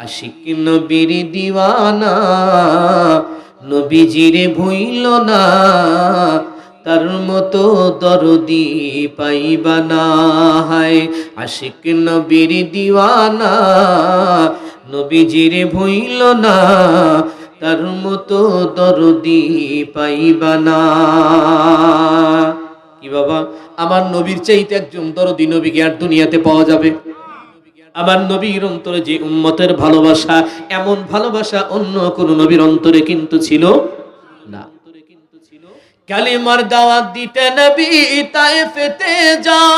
আশিক নবীর দিওয়ানা, নবীজিরে ভুইল না তার মতো দরদি পাইবা না হায়। আশিক নবীর দিওয়ানা, নবীজিরে ভুইল না তার মতো দরদি পাইবা না। কি বাবা, আমার নবীর চাইতে একজন দরদি নবীকে আর দুনিয়াতে পাওয়া যাবে? আমার নবীর অন্তরে যে উম্মতের ভালোবাসা, এমন ভালোবাসা অন্য কোন নবীর অন্তরে কিন্তু ছিল না। কালিমার দাওয়াত দিতে নবী তায়েফেতে যায়।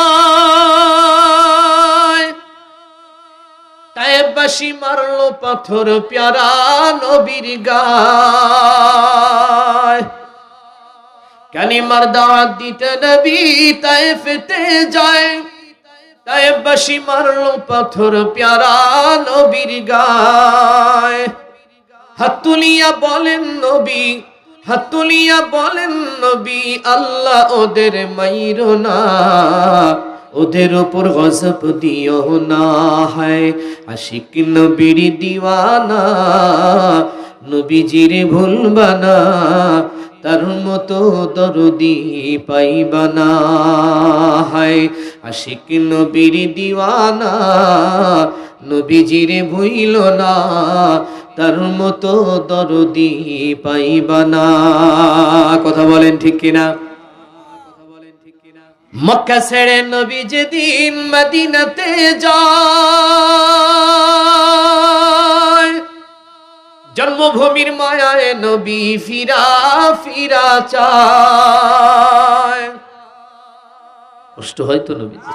তায়েফবাসী মারলো পাথর প্যারা নবীর গায়। কালিমার দাওয়াত দিতে নবী তায়েফেতে যায়। তায়েববাসী মারলো পাথর প্যারা নবীর হাতুলিয়া বলেন নবী হাতুলিয়া বলেন নবী, আল্লাহ ওদের মাইরো না। ওদের ওপর গজব দিও না হায় আশিক নবীর দিওয়ানা। নবীজিরে ভুলবানা তার মতো দরদি পাইবানা হায় আশিক নবীর দিওয়ানা, নবীজিরে ভুইল না, তার মতো দরদি পাইবানা কথা বলেন ঠিক কিনা? মক্কা ছেড়ে নবী যেদিন মদিনাতে যায়। জন্মভূমির মায়ায় নবী ফিরা ফিরা চায় কষ্ট হয় তো নবীজি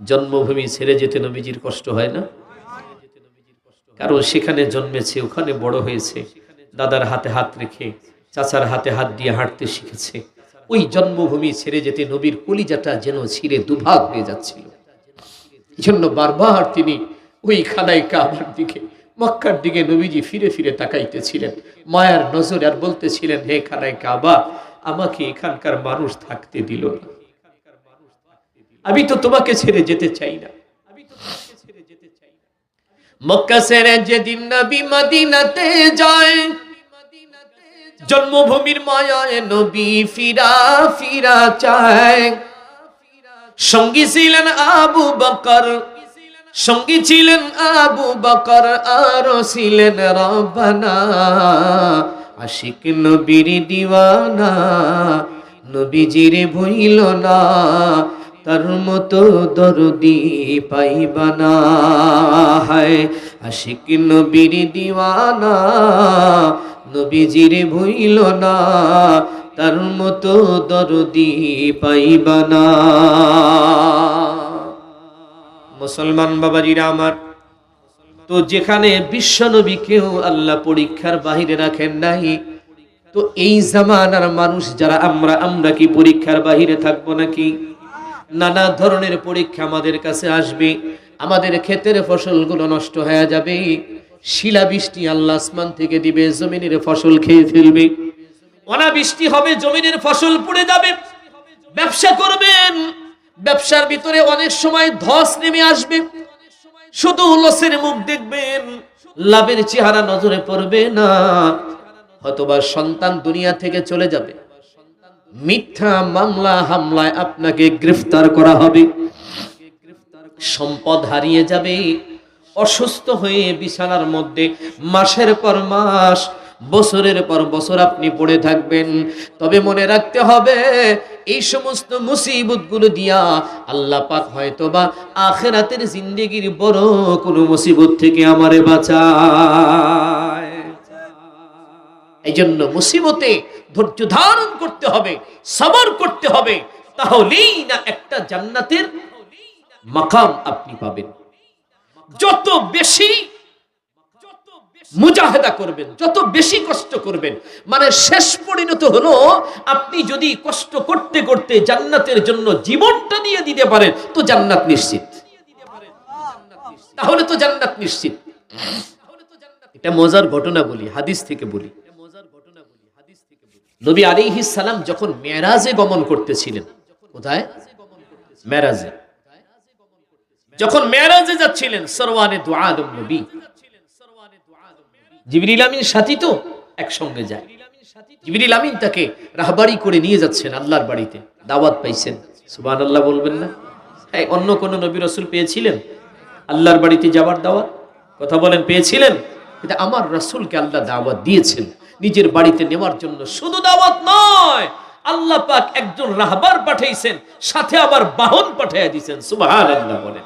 জন্মভূমি ছেড়ে যেতে নবীজির কষ্ট হয় না? কারণ সেখানে জন্মেছে, ওখানে বড় হয়েছে, দাদার হাতে হাত রেখে, চাচার হাতে হাত দিয়ে হাঁটতে শিখেছে। ওই জন্মভূমি ছেড়ে যেতে নবীর কলিজাটা যেন ছিঁড়ে দুভাগ হয়ে যাচ্ছিল। এই জন্য বারবার তিনি ওই খানায় কাবার দিকে, মক্কার দিকে নবীজি ফিরে ফিরে তাকাইতেছিলেন। মায়ার নজর আর বলতেছিলেন, হে খানায় কাবা, আমাকে এখানকার মানুষ থাকতে দিল না। আমি তো তোমাকে ছেড়ে যেতে চাই না। মক্কা ছেড়ে যেদিন নবী মদিনাতে যায়, জন্মভূমির মায়ায় নবী ফিরা ফিরা চায়। সঙ্গী ছিলেন আবু বকর, সঙ্গী ছিলেন আবু বকর, আর ছিলেন রব্বানা। আশিক নবীর দিওয়ানা, নবীজিরে ভইল না তার মতো দরদি পাইবানা হায়। আশিক নবীর দিওয়ানা, নবীজির ভইল না তার মতো দরদি পাইবানা মুসলমান বাবাজিরা আমার, তো যেখানে বিশ্ব নবীকেও আল্লাহ পরীক্ষার বাহিরে রাখেন নাই, তো এই জামানার মানুষ যারা, আমরা আমরা কি পরীক্ষার বাহিরে থাকব নাকি? নানা ধরনের পরীক্ষা আমাদের কাছে আসবে। আমাদের ক্ষেতের ফসলগুলো নষ্ট হয়ে যাবে। শিলাবৃষ্টি আল্লাহ আসমান থেকে দিবে, জমিনের ফসল খেয়ে ফেলবে। অনাবৃষ্টি হবে, জমিনের ফসল পুড়ে যাবে। ব্যবসা করবেন, ব্যবসার ভিতরে অনেক সময় ধস নেমে আসবে। শুধু লসের মুখ দেখবেন, লাভের চেহারা নজরে পড়বে না। হয়তোবা সন্তান দুনিয়া থেকে চলে যাবে। মিথ্যা মামলা হামলায় আপনাকে গ্রেফতার করা হবে। সম্পদ হারিয়ে যাবে। অসুস্থ হয়ে বিছানার মধ্যে মাসের পর মাস, বছরের পর বছর আপনি পড়ে থাকবেন। তবে মনে রাখতে হবে, এই সমস্ত মুসিবতগুলো দিয়া আল্লাহ পাক হয়তো বা আখেরাতের জিন্দেগির বড় কোনো মুসিবত থেকে আমারে বাঁচায় এই জন্য মুসিবতে ধৈর্য ধারণ করতে হবে, সবর করতে হবে। তাহলেই না একটা জান্নাতের মাকাম আপনি পাবেন। যত বেশি মুজাহেদা করবেন, যত বেশি কষ্ট করবেন মানে শেষ পরিণত হলো আপনি যদি কষ্ট করতে করতে জান্নাতের জন্য জীবনটা দিয়ে দিতে পারেন, তো জান্নাত নিশ্চিত। তাহলে তো জান্নাত নিশ্চিত। এটা মজার ঘটনা বলি, হাদিস থেকে বলি। নবী আলিহিস সালাম যখন মেরাজে গমন করতেছিলেন, কোথায়? মেরাজে। যখন মেরাজে যাচ্ছিলেন, সরওয়ানে দু আলম নবী। জিবরিল সাথী তো একসঙ্গে যায়। জিবরিল তাকে রাহবাড়ি করে নিয়ে যাচ্ছেন আল্লাহর বাড়িতে। দাওয়াত পাইছেন। সুবান আল্লাহ বলবেন না? হ্যাঁ অন্য কোন নবী রসুল পেয়েছিলেন আল্লাহর বাড়িতে যাওয়ার দাওয়াত? কথা বলেন, পেয়েছিলেন? কিন্তু আমার রসুলকে আল্লাহ দাওয়াত দিয়েছেন। নিজের বাড়িতে নেওয়ার জন্য শুধু দাওয়াত নয়, আল্লাহ পাক একজন রাহবার পাঠাইছেন, সাথে আবার বাহন পাঠাইয়া দিয়েছেন সুবহান আল্লাহ বলেন।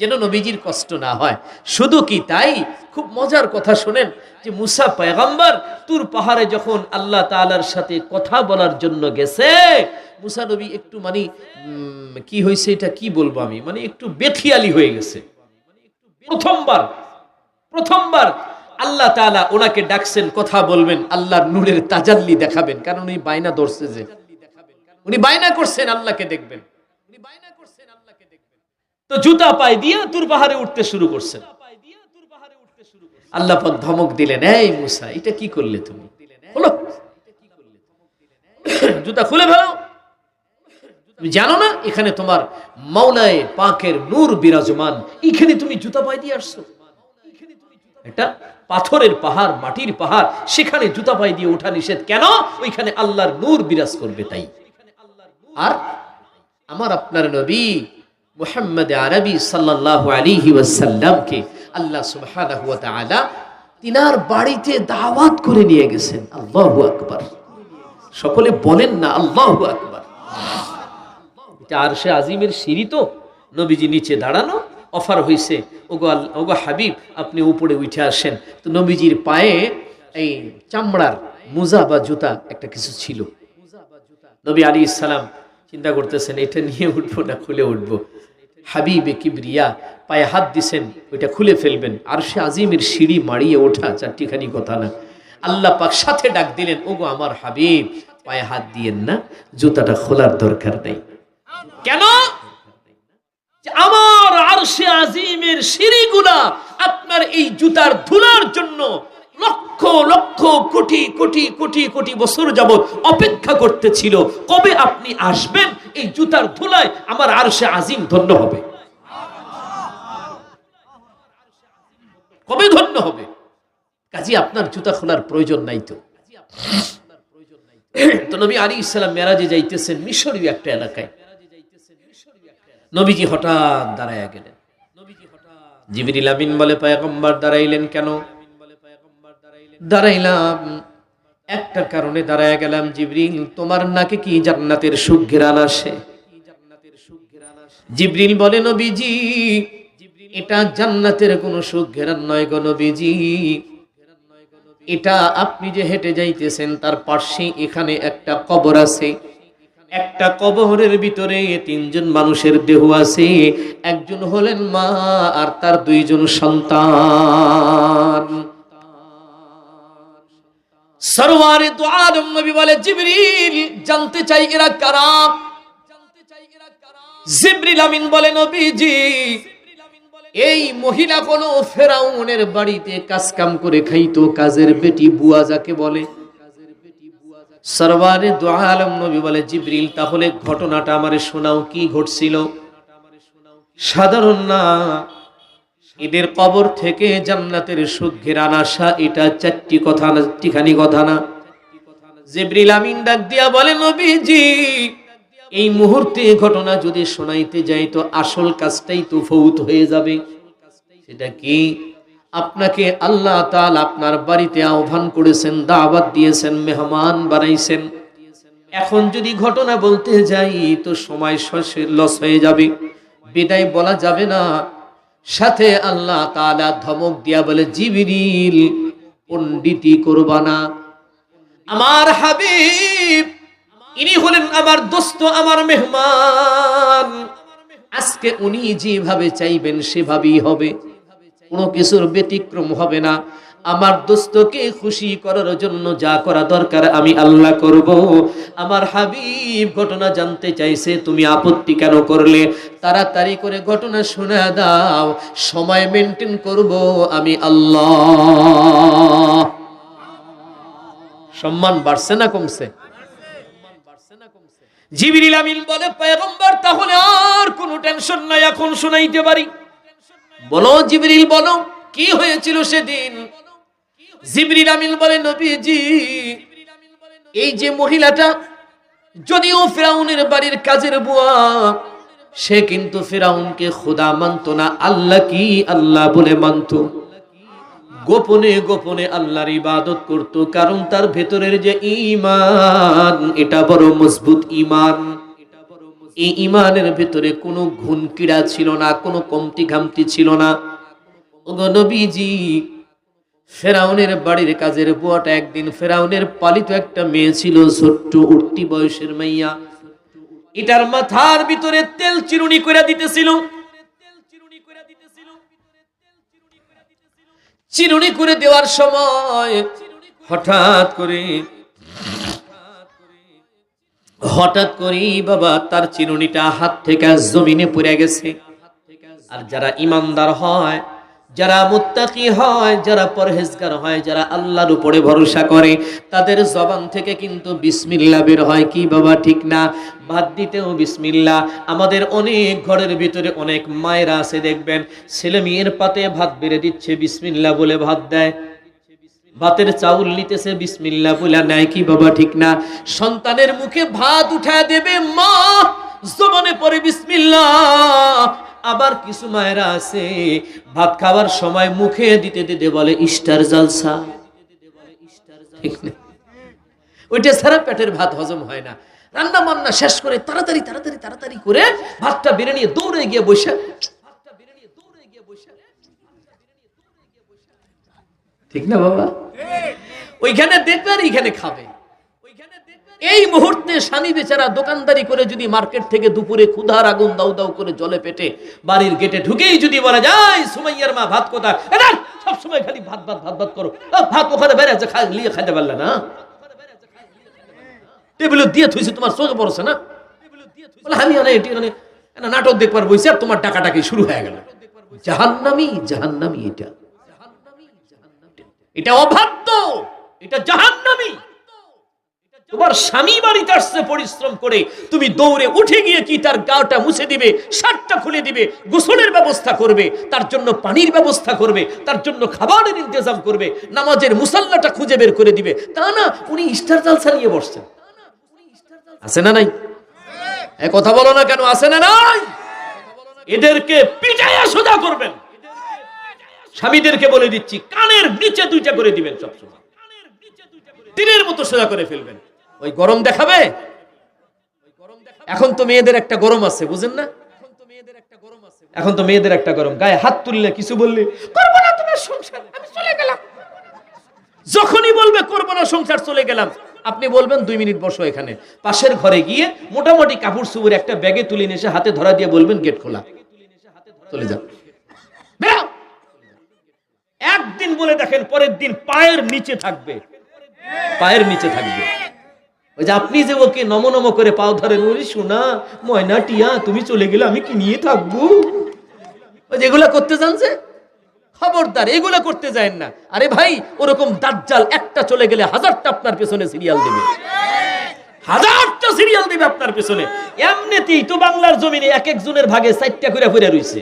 যেন নবীজির কষ্ট না হয়। শুধু কি তাই? খুব মজার কথা শোনেন যে মুসা পয়গাম্বার তুর পাহাড়ে যখন আল্লাহ তাআলার সাথে কথা বলার জন্য গেছে, মুসা নবী একটু মানে কি হয়েছে এটা কি বলব আমি? মানে একটু বেথিয়ালি হয়ে গেছে। প্রথমবার প্রথমবার আল্লাহ তাআলা ওনাকে ডাকছেন, কথা বলবেন, আল্লাহর নূরের তাজাল্লি দেখাবেন। কারণ উনি বায়না ধরছে যে, উনি বায়না করছেন, আল্লাহকে দেখবেন। উনি বায়না করছেন, আল্লাহকে দেখবেন। তো জুতা তুর পাহাড়ে উঠতে শুরু করছেন। আল্লাহ ধমক দিলেন, এই মুসা, এটা কি করলে তুমি? হলো জুতা খুলে ফেলো। তুমি জানো না, এখানে তোমার মাওলায় পাকের নূর বিরাজমান। এখানে তুমি জুতা পায়ে দিয়ে আসছো। এটা পাথরের পাহাড়, মাটির পাহাড়, সেখানে জুতা পায়ে দিয়ে ওঠা নিষেধ। কেন? ওইখানে আল্লাহর নূর বিরাজ করবে তাই। আর আমার আপনার নবী মুহাম্মদ আরবি সাল্লাল্লাহু আলাইহি ওয়াসাল্লামকে আল্লাহ তাআলা তিনার বাড়িতে দাওয়াত করে নিয়ে গেছেন। আল্লাহু আকবার। সকলে বলেন না, আল্লাহু আকবার। এটা আরশে আজিমের সিঁড়ি তো? নবীজি নিচে দাঁড়ানো অফার হইছে। ওগো আল- ওগো হাবিব, আপনি উপরে উঠে আসেন। তো নবীজির পায়ে এই চামড়ার মোজা বা জুতা একটা কিছু ছিল। নবী আলী ইসালাম চিন্তা করতেছেন, এটা নিয়ে উঠবো না, খুলে উঠবো? হাবিবে কিবরিয়া পায়ে হাত দিছেন, ওইটা খুলে ফেলবেন। আর সে আজিমের সিঁড়ি মারিয়ে ওঠা চারটিখানি কথা না। আল্লাহ পাক সাথে ডাক দিলেন, ওগো আমার হাবিব, পায়ে হাত দিয়েন না, জুতাটা খোলার দরকার নেই। কেন? আরশে আজিমের সিঁড়িগুলা আপনার এই জুতার ধুলার জন্য লক্ষ লক্ষ, কোটি কোটি কোটি কোটি বছর যাবত অপেক্ষা করতেছিল। কবে আপনি আসবেন? এই জুতার ধুলায় আমার আরশে আজিম ধন্য হবে। কবে ধন্য হবে? কাজী, আপনার জুতা খোলার প্রয়োজন নাই তো। তো নবী আলী ইসলাম মেরাজে যাইতেছেন মিশরীয় একটা এলাকায়। নবীজি হঠাৎ দাঁড়ায়া গেলেন। জিবিরিল আমিন বলে পয়গম্বর দাঁড়াইলেন কেন? দাঁড়াইলাম। একটা কারণে দাঁড়ায় গেলাম জিবরিল, তোমার নাকে কি জান্নাতের সুখ ঘেরান আসে? জিবরিল বলে, নবীজি, এটা জান্নাতের কোনো সুখ ঘেরান নয় গো নবীজি। এটা আপনি যে হেঁটে যাইতেছেন, তার পাশে এখানে একটা কবর আছে। একটা কবরের ভিতরে তিনজন মানুষের দেহ আছে, একজন হলেন মা আর তার দুইজন সন্তান। সরওয়ারে তো আলম নবী বলে, জিবরিল, জানতে চাই এরা কারা? জিবরিল আমিন বলে, নবীজি, এই মহিলা কোন ফেরাউনের বাড়িতে কাজ কাম করে খাইতো, কাজের বেটি বুয়া যাকে বলে। সরওয়ারে দোয়া আলম নবী বলে, জিবরিল, তাহলে ঘটনাটা আমারে শোনাও, কি ঘটছিল? সাধারণ না এদের কবর থেকে জান্নাতের সুখ ঘেরান আসা এটা চারটি কথা না, চারটিখানি কথা না। জিবরিল আমিন ডাক দিয়া বলে, নবীজি, এই মুহূর্তে ঘটনা যদি শোনাইতে যাই, তো আসল কাজটাই তো ফৌত হয়ে যাবে। সেটা কি? আপনাকে আল্লাহ তাল আপনার বাড়িতে আহ্বান করেছেন, দাওয়াত দিয়েছেন, মেহমান বানাইছেন। এখন যদি ঘটনা বলতে যাই, তো সময় লস হয়ে যাবে। বিদায় বলা যাবে না। সাথে আল্লাহ তাআলা ধমক দিয়া বলে, জিবিরিল পণ্ডিতি করবানা আমার হাবিব, ইনি হলেন আমার দোস্ত, আমার মেহমান। আজকে উনি যেভাবে চাইবেন, সেভাবেই হবে। কোনো কিছুর ব্যতিক্রম হবে না। আমার দোস্তকে খুশি করার জন্য যা করা দরকার আমি আল্লাহ করব। আমার হাবিব ঘটনা জানতে চাইছে, তুমি আপত্তি কেন করলে? তাড়াতাড়ি করে ঘটনা শোনা দাও, সময় মেনটেন করব আমি আল্লাহ। সম্মান বাড়ছে না কমছে? জিবরিল আমিন বলে, পয়গম্বর, তাহলে আর কোনো টেনশন নাই, এখন শোনাইতে পারি। বলো, জিবরিল, বলো, কি হয়েছিল সেদিন? জিবরিল আমিল বলে, নবীজি, এই যে মহিলাটা, যদিও ফেরাউনের বাড়ির কাজের বুয়া, সে কিন্তু ফেরাউনকে খোদা মানত না, আল্লাহ কি আল্লাহ বলে মানত? গোপনে গোপনে আল্লাহর ইবাদত করত, কারণ তার ভেতরের যে ইমান এটা বড় মজবুত ঈমান। এই ইমানের ভিতরে কোনো ঘুন কিড়া ছিল না, কোনো কমতি ঘামতি ছিল না। ওগো নবীজি, ফেরাউনের বাড়ির কাজের বুয়াটা একদিন ফেরাউনের পালিত একটা মেয়ে ছিল, ছোট্ট উঠতি বয়সের মাইয়া। এটার মাথার ভিতরে তেল চিরুনি করে দিতেছিল। চিরুনি করে দেওয়ার সময় হঠাৎ করে হঠাৎ করেই বাবা তার চিরুনিটা হাত থেকে জমিনে পড়ে গেছে। আর যারা ইমানদার হয়, যারা মুত্তাকি হয়, যারা পরহেজগার হয়, যারা আল্লাহর উপরে ভরসা করে, তাদের জবান থেকে কিন্তু বিসমিল্লা বের হয়। কি বাবা, ঠিক না? ভাত দিতেও বিসমিল্লা। আমাদের অনেক ঘরের ভিতরে অনেক মায়েরা আছে, দেখবেন ছেলে মেয়ের পাতে ভাত বেড়ে দিচ্ছে, বিসমিল্লা বলে ভাত দেয়। ভাতের চাউল নিতেছে বিসমিল্লা বলে নেয় কি বাবা, ঠিক না। সন্তানের মুখে ভাত উঠা দেবে মা জমানে পরে বিসমিল্লা আবার কিছু মায়েরা আছে, ভাত খাওয়ার সময় মুখে দিতে দিতে বলে, ইস্টার জালসা? ওইটা ছাড়া পেটের ভাত হজম হয় না। রান্না বান্না শেষ করে তাড়াতাড়ি তাড়াতাড়ি তাড়াতাড়ি করে ভাতটা বেড়ে নিয়ে দৌড়ে গিয়ে বসে। ঠিক না বাবা? ওইখানে দেখবে আর এইখানে খাবে। এই মুহূর্তে স্বামী বেচারা দোকানদারি করে যদি মার্কেট থেকে দুপুরে ক্ষুধার আগুন দাউ দাউ করে জলে পেটে বাড়ির গেটে ঢুকেই যদি বলা যায় সুমাইয়ার মা ভাত কোথা সব সময় খালি ভাত ভাত ভাত ভাত করো। ভাত ওখানে বেড়ে আছে খাই লিয়ে খাইতে পারলে না? টেবিলে দিয়ে থইছে, তোমার চোখে পড়ছে না? বলে, আমি অনেক এটি মানে নাটক দেখবার বইছে আর তোমার টাকাটাকি শুরু হয়ে গেল। জাহান্নামি জাহান্নামি এটা। এটা অভাব্য এটা জাহান্নামি। তোমার স্বামী বাড়িতে আসছে, পরিশ্রম করে। তুমি দৌড়ে উঠে গিয়ে কি তার গাটা মুছে দিবে, শার্টটা খুলে দিবে, গোসলের ব্যবস্থা করবে, তার জন্য পানির ব্যবস্থা করবে, তার জন্য খাবারের ইন্তজাম করবে, নামাজের মুসাল্লাটা খুঁজে বের করে দিবে। তা না, উনি ইস্টার জালসা নিয়ে বসছেন। আছে না নাই? কথা বলো না কেন, আছে না নাই? এদেরকে পিটাইয়া সোজা করবেন। স্বামীদেরকে বলে দিচ্ছি, কানের নিচে দুইটা করে দিবেন সবসময়। তীরের মতো সোজা করে ফেলবেন। ওই গরম দেখাবে? এখন তো মেয়েদের একটা গরম আছে, বুঝেন না? এখন তো মেয়েদের একটা গরম। গায়ে হাত তুললে কিছু বললে, করব না তোমার সংসার, আমি চলে গেলাম। যখনই বলবে, করব না সংসার, চলে গেলাম। আপনি বলবেন, দুই মিনিট বসো এখানে। পাশের ঘরে গিয়ে মোটামুটি কাপড় চুপুর একটা ব্যাগে তুলে এসে হাতে ধরা দিয়ে বলবেন, গেট খোলা। চলে যান। একদিন বলে দেখেন, পরের দিন পায়ের নিচে থাকবে। পায়ের নিচে থাকবে। ওই যে আপনি যে ওকে নম নম করে পাও ধরেন ওরে শোনা ময়না, টিয়া, তুমি চলে গেলে আমি কি নিয়ে থাকব? ওই যেগুলা করতে জানছে খবরদার, এগুলা করতে যায় না। আরে ভাই, ওরকম দাজ্জাল একটা চলে গেলে হাজারটা আপনার পেছনে সিরিয়াল দেবে। হাজারটা সিরিয়াল দেবে আপনার পেছনে। এমনিতেই তো বাংলার জমিনে এক একজনের ভাগে চারটা করে ফিরে রইছে।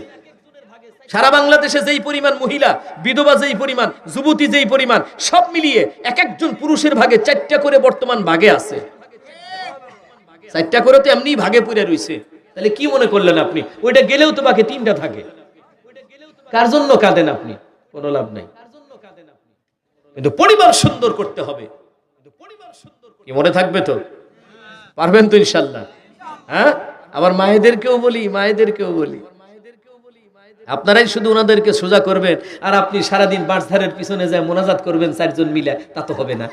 সারা বাংলাদেশে যেই পরিমাণ মহিলা, বিধবা যেই পরিমাণ, যুবতী যেই পরিমাণ, সব মিলিয়ে এক একজন পুরুষের ভাগে চারটা করে বর্তমান ভাগে আছে। চারটা করে তো এমনি ভাগে পড়ে রইছে। তাহলে কি মনে করলেন আপনি? ওইটা গেলেও তো বাকি তিনটা থাকে। কার জন্য কাঁদেন আপনি? কোনো লাভ নাই। কিন্তু পরিবার সুন্দর করতে হবে। মনে থাকবে তো? পারবেন তো ইনশাল্লাহ। হ্যাঁ? আবার মায়েদেরকেও বলি মায়েদেরকেও বলি। আপনারাই শুধু ওনাদেরকে সোজা করবেন, আর আপনি সারাদিন বাঁশধারের পিছনে যায় মোনাজাত করবেন চারজন মিলে, তা তো হবে না।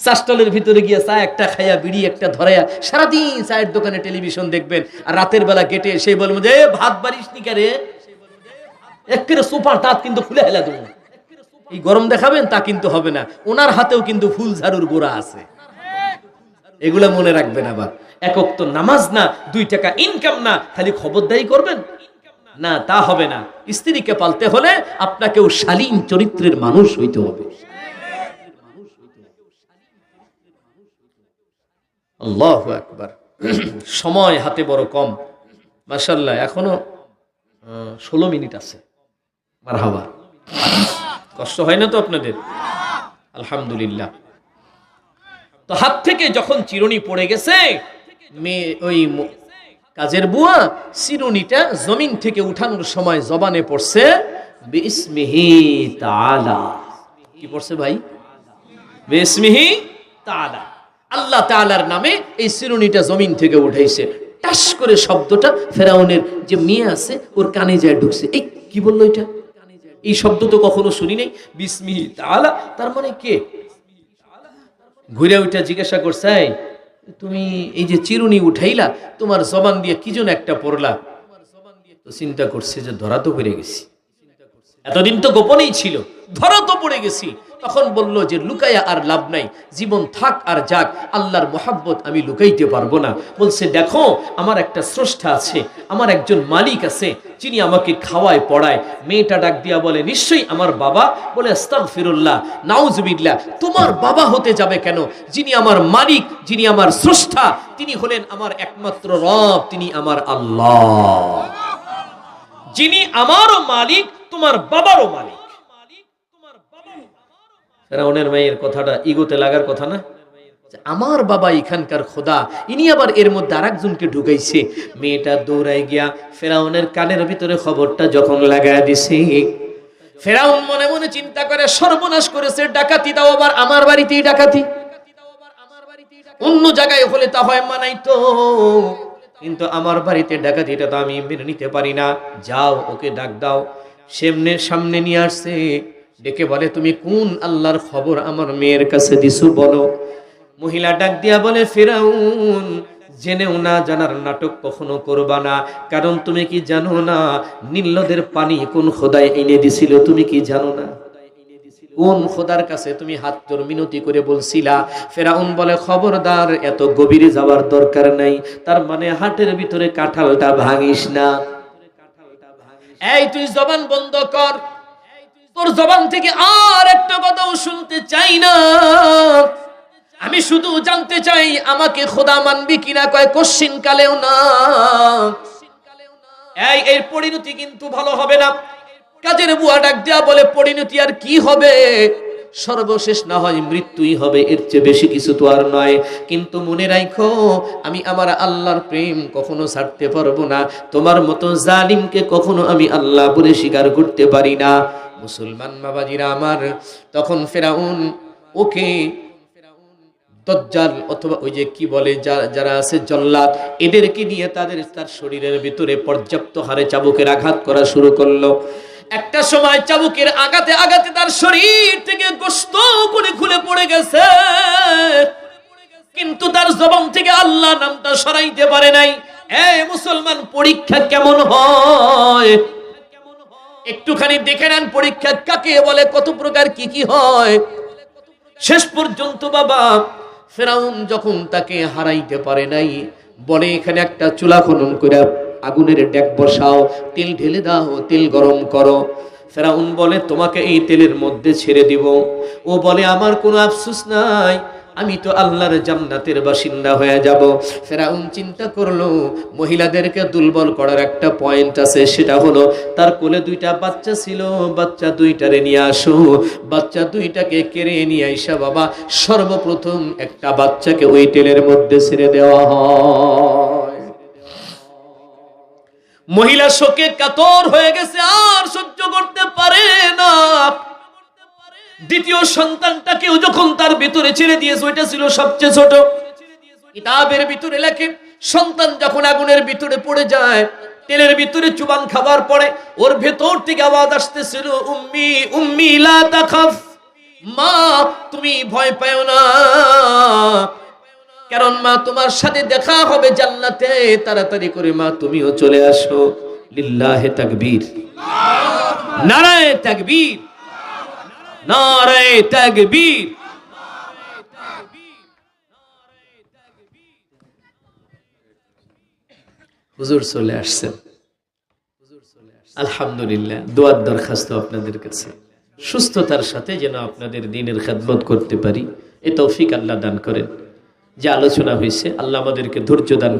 চাষটলের ভিতরে গিয়ে চা একটা খাইয়া, বিড়ি একটা ধরাইয়া, সারাদিন চায়ের দোকানে টেলিভিশন দেখবেন, আর রাতের বেলা গেটে এসে বলব যে ভাত বাড়িস নি রে একেবারে সুপার দাঁত কিন্তু খুলে হেলা দেবো। এই গরম দেখাবেন, তা কিন্তু হবে না। ওনার হাতেও কিন্তু ফুল ঝাড়ুর গোড়া আছে। এগুলা মনে রাখবেন আবার। একক তো নামাজ না, দুই টাকা ইনকাম না, খালি খবরদারি করবেন? না। তা হবে না। স্ত্রীকে পালতে হলে আপনাকেও শালীন চরিত্রের মানুষ হইতে হবে। আল্লাহ একবার সময় হাতে বড় কম। মাসাল্লাহ এখনও ষোলো মিনিট আছে। মারহাবা। কষ্ট হয় না তো আপনাদের? আলহামদুলিল্লাহ। তো হাত থেকে যখন চিরুনি পড়ে গেছে মেয়ে ওই কাজের বুয়া চিরুনিটা জমিন থেকে উঠানোর সময় জবানে পড়ছে বিসমিহি তাআলা। কি পড়ছে ভাই? বিসমিহি তালা আল্লাহ তালার নামে এই চিরুনিটা জমিন থেকে উঠাইছে। টাস করে শব্দটা ফেরাউনের যে মেয়ে আছে ওর কানে যায় ঢুকছে। এই কি বলল এটা? এই শব্দ তো কখনো শুনি নাই। বিসমিহি তাআলা তার মানে কে? ঘুরে উঠে জিজ্ঞাসা করছে "এই, তুমি এই যে চিরুনি উঠাইলা, তোমার জবান দিয়ে কি যেন একটা পড়লা। তো চিন্তা করছে যে ধরা তো পেরে গেছি। এতদিন তো গোপনেই ছিল। ধরা তো পড়ে গেছি। তখন বলল যে, লুকায়া আর লাভ নাই। জীবন থাক আর যাক। আল্লাহর মোহাব্বত আমি লুকাইতে পারব না। বলছে, দেখো, আমার একটা স্রষ্টা আছে। আমার একজন মালিক আছে, যিনি আমাকে খাওয়ায়, পড়ায়। মেয়েটা ডাক দিয়া বলে, নিশ্চয়ই আমার বাবা? বলে, আস্তাগফিরুল্লাহ। নাউজুবিল্লাহ। তোমার বাবা হতে যাবে কেন? যিনি আমার মালিক, যিনি আমার স্রষ্টা, তিনি হলেন আমার একমাত্র রব, তিনি আমার আল্লাহ। যিনি আমারও মালিক তোমার বাবারও মালিক। ফেরাউনের মেয়ের কথাটা ইগোতে লাগার কথা না? আমার বাবা এখানকার খোদা, ইনি আবার এর মধ্যে আরেকজনকে ঢুকাইছে। মেয়েটা দৌড়াই গিয়া ফেরাউনের কানের ভিতরে খবরটা যখন লাগায় দিছে। ফেরাউন মনে মনে চিন্তা করে, সর্বনাশ করেছে, ডাকাতি দাও আবার আমার বাড়িতেই ডাকাতি। অন্য জায়গায় হলে তা হয় মানাই তো কিন্তু আমার বাড়িতে ডাকাতিটা তো আমি মেনে নিতে পারি না। যাও, ওকে ডাক দাও। সেমনে সামনে নিয়ে আসছে, ডেকে বলে, তুমি কোন আল্লাহর খবর আমার মেয়ের কাছে দিছু বলো? মহিলা ডাক দিয়া বলে, ফেরাউন, জেনেও না জানার নাটক কখনো করবা না। কারণ তুমি কি জানো না নীলদের পানি কোন খোদায় এনে দিছিল তুমি কি জানো না? কোন খোদার কাছে তুমি হাত তোর মিনতি করে বলছিলা? ফেরাউন বলে, খবরদার, এত গভীরে যাওয়ার দরকার নাই। তার মানে হাটের ভিতরে কাঁঠালটা ভাঙিস না। এই তুই জবান বন্ধ কর। তোর জবান থেকে আর একটা কথাও শুনতে চাই না। আমি শুধু জানতে চাই, আমাকে খোদা মানবি কিনা কয় কোশ্চিন কালেও না। এই, এর পরিণতি কিন্তু ভালো হবে না। কাজের বুয়া ডাক দেওয়া বলে, পরিণতি আর কি হবে? সর্বশেষ না হয় মৃত্যুই হবে, এর চেয়ে বেশি কিছু তো আর নয়। কিন্তু মনে রাখো আমি আমার আল্লাহর প্রেম কখনো ছাড়তে পারব না। তোমার মতো জালিমকে কখনো আমি আল্লাহ বলে স্বীকার করতে পারি না। মুসলমান বাবাজিরা আমার, তখন ফেরাউন ওকে দজ্জাল অথবা ওই যে কি বলে যারা আছে জল্লাদ, এদেরকে নিয়ে তাদের, তার শরীরের ভিতরে পর্যাপ্ত হারে চাবুকের আঘাত করা শুরু করল। একটা সময় চাবুকের আঘাতে আঘাতে তার শরীর থেকে গোস্ত খুলে খুলে পড়ে গেছে। কিন্তু তার জবান থেকে আল্লাহ নামটা সরাইতে পারে নাই। এ মুসলমান, পরীক্ষা কেমন হয়? একটুখানি দেখে নেন পরীক্ষা কাকে বলে, কত প্রকার কি কি হয়? শেষ পর্যন্ত বাবা, ফেরাউন যখন তাকে হারাইতে পারে নাই বলে এখানে একটা চুলা খনন করে আগুনের ডেক বসাও, তেল ঢেলে দাও, তেল গরম করো। ফেরাউন বলে, তোমাকে এই তেলের মধ্যে ছেড়ে দিব। ও বলে, আমার কোনো আফসোস নাই। আমি তো আল্লাহর জান্নাতের বাসিন্দা হয়ে যাব। ফেরাউন চিন্তা করল, মহিলাদেরকে দুর্বল করার একটা পয়েন্ট আছে, সেটা হলো, তার কোলে দুইটা বাচ্চা ছিল, বাচ্চা দুইটারে নিয়ে আসো। বাচ্চা দুইটাকে কেড়ে নিয়ে আইসা, বাবা, সর্বপ্রথম একটা বাচ্চাকে ওই তেলের মধ্যে ছেড়ে দেওয়া হয়। মহিলা শোকে কাতর হয়ে গেছে, আর সহ্য করতে পারে না। দ্বিতীয় সন্তানটাকেও যখন তার ভিতরে ছেড়ে দিয়েছে, ওইটা ছিল সবচেয়ে ছোট। কিতাবের ভিতরে লেখে, সন্তান যখন আগুনের ভিতরে পড়ে যায়, তেলের ভিতরে চুবান খাবার পরে ওর ভেতর থেকে আওয়াজ আসতেছিল, উম্মি উম্মি, লা তাখাফ। মা, তুমি ভয় পাও না। কারণ মা তোমার সাথে দেখা হবে জান্নাতে। তাড়াতাড়ি করে মা, তুমিও চলে আসো। লিল্লাহে তাকবীর। নারায়ে তাকবীর। নারায়ে তাকবীর। হুজুর চলে আসছেন। আলহামদুলিল্লাহ, দোয়ার দরখাস্ত আপনাদের কাছে। সুস্থতার সাথে যেন আপনাদের দিনের খেদমত করতে পারি। এ তৌফিক আল্লাহ দান করেন। যে আলোচনা হয়েছে আল্লাহ আমাদেরকে ধৈর্য দান